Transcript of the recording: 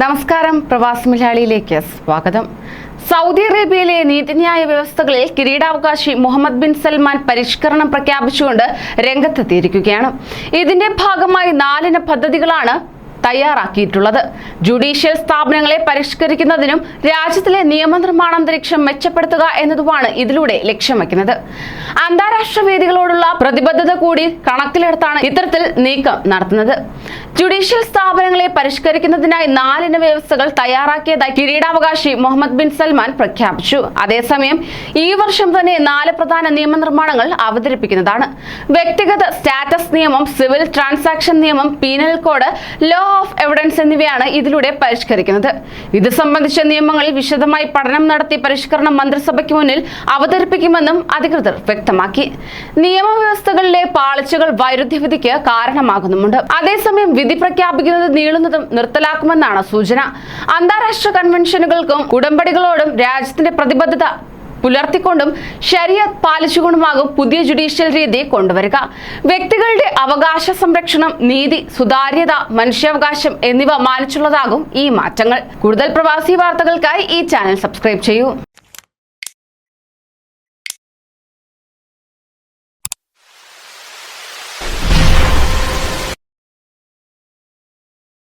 നമസ്കാരം പ്രവാസി മലയാളിയിലേക്ക് സ്വാഗതം. സൗദി അറേബ്യയിലെ നീതിന്യായ വ്യവസ്ഥകളിൽ കിരീടാവകാശി മുഹമ്മദ് ബിൻ സൽമാൻ പരിഷ്കരണം പ്രഖ്യാപിച്ചുകൊണ്ട് രംഗത്തെത്തിയിരിക്കുകയാണ്. ഇതിന്റെ ഭാഗമായി നാലിന പദ്ധതികളാണ് തയ്യാറാക്കിയിട്ടുള്ളത്. ജുഡീഷ്യൽ സ്ഥാപനങ്ങളെ പരിഷ്കരിക്കുന്നതിനും രാജ്യത്തിലെ നിയമനിർമ്മാണ അന്തരീക്ഷം മെച്ചപ്പെടുത്തുക എന്നതുമാണ് ഇതിലൂടെ ലക്ഷ്യം വയ്ക്കുന്നത്. അന്താരാഷ്ട്ര വേദികളോടുള്ള പ്രതിബദ്ധത കൂടി കണക്കിലെടുത്താണ് ഇത്തരത്തിൽ നീക്കം നടത്തുന്നത്. ജുഡീഷ്യൽ സ്ഥാപനങ്ങളെ പരിഷ്കരിക്കുന്നതിനായി നാലിന വ്യവസ്ഥകൾ തയ്യാറാക്കിയതായി കിരീടാവകാശി മുഹമ്മദ് ബിൻ സൽമാൻ പ്രഖ്യാപിച്ചു. അതേസമയം ഈ വർഷം തന്നെ നാല് പ്രധാന നിയമനിർമ്മാണങ്ങൾ അവതരിപ്പിക്കുന്നതാണ്. വ്യക്തിഗത സ്റ്റാറ്റസ് നിയമം സിവിൽ ട്രാൻസാക്ഷൻ നിയമം penal code law of evidence എന്നിവയാണ് ഇതിലൂടെ പരിഷ്കരിക്കുന്നത്. ഇത് സംബന്ധിച്ച നിയമങ്ങളിൽ വിശദമായി പഠനം നടത്തി പരിഷ്കരണം മന്ത്രിസഭയ്ക്ക് മുന്നിൽ അവതരിപ്പിക്കുമെന്നും അധികൃതർ വ്യക്തമാക്കി. നിയമവ്യവസ്ഥകളിലെ പാളിച്ചകൾ വൈരുദ്ധ്യവിധിക്ക് കാരണമാകുന്നുമുണ്ട്. അതേസമയം വിധി പ്രഖ്യാപിക്കുന്നത് നീളുന്നതും നിർത്തലാക്കുമെന്നാണ് സൂചന. അന്താരാഷ്ട്ര കൺവെൻഷനുകൾക്കും ഉടമ്പടികളോടും രാജ്യത്തിന്റെ പ്രതിബദ്ധത പുലർത്തിക്കൊണ്ടും ശരിയത് പാലിച്ചുകൊണ്ടുമാകും പുതിയ ജുഡീഷ്യൽ രീതി കൊണ്ടുവരിക. വ്യക്തികളുടെ അവകാശ സംരക്ഷണം നീതി സുതാര്യത മനുഷ്യാവകാശം എന്നിവ മാനിച്ചുള്ളതാകും ഈ മാറ്റങ്ങൾ. കൂടുതൽ പ്രവാസി വാർത്തകൾക്കായി ഈ ചാനൽ സബ്സ്ക്രൈബ് ചെയ്യൂ.